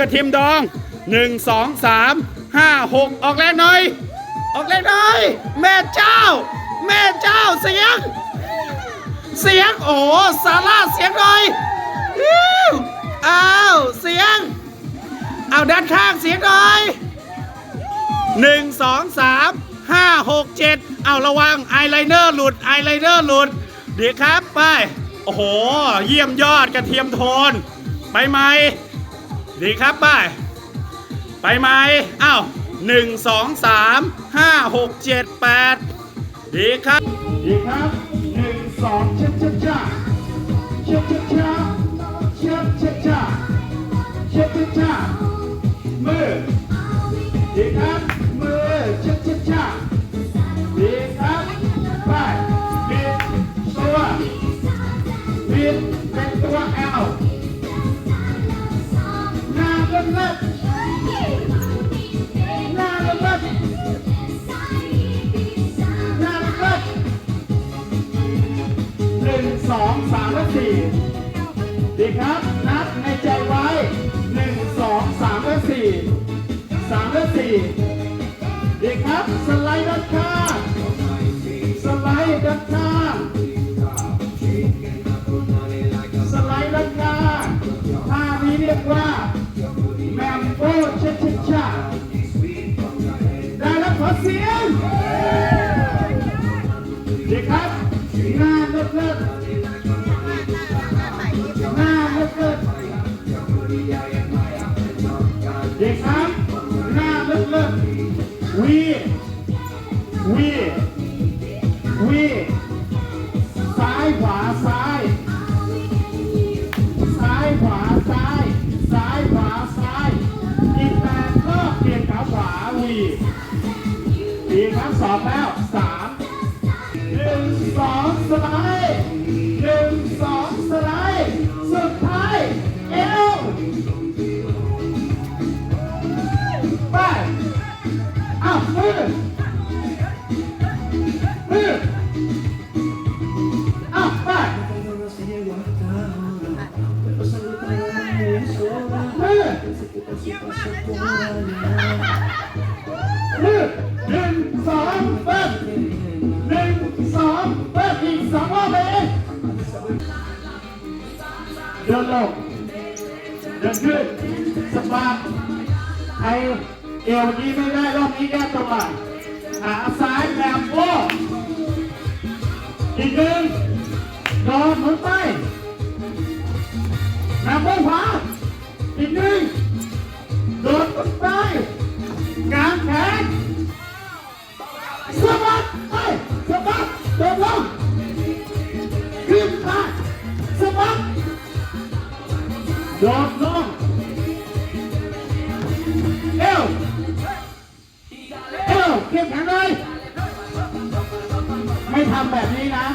กระเทียมดองหนึ่งสองสามห้าหกออกแรงหน่อย ออกแรงหน่อย แม่เจ้า แม่เจ้าเสียง เสียงโอ้ซาร่าเสียงหน่อยเอ้าวเสียงเอาด้านข้างเสียงหน่อยหนึ่งสองสามห้าหกเจ็ดเอาระวังไอไลเนอร์หลุดไอไลเนอร์หลุดเดี๋ยวครับไป โอ้โห เยี่ยมยอดกระเทียมโทน ไปไหม ดีครับไปไปไหมอ้าวหนึ่งสองสามห้าหกเจ็ดแปดดีครับ ดีครับหนึ่งสองเช็ดเช็ดจ้าเช็ดเช็ดจ้าเช็ดเช็ดจ้าเช็ดเช็ดจ้า สองสามและสี่ดีครับ นับในใจไว้หนึ่งสองสามและสี่สามและสี่ดีครับ สไลด์ด้านข้างสไลด์ด้านข้าง เลิศเลิศหน้าลิศเลิศดีครับหน้าเลิศเลิศวีวีวีซ้ายขวาซ้าย ซ้ายขวาซ้าย ซ้ายขวาซ้ายอีกแปดรอบเปลี่ยนขาขวาวีดีครับสองแล้วสาม ไลด์หนึ่งสองสไลด์สุดท้ายเอวไปอ้าวมือมืออ้าวไปมือมือหนึ่งสองเบิ้ล สองรอบเลยเดินลงเดินขึ้นสปาร์ไอเอวนี้ไม่ได้รอบนี้แก้ตัวขาซ้ายแลมโบอีกหนึ่งนอนหมุนไปแลมโบขวาอีกหนึ่งโดดหมุนไปกางแขน โดดลงเอวเอวเข้มแข็งเลย ไม่ทำแบบนี้นะ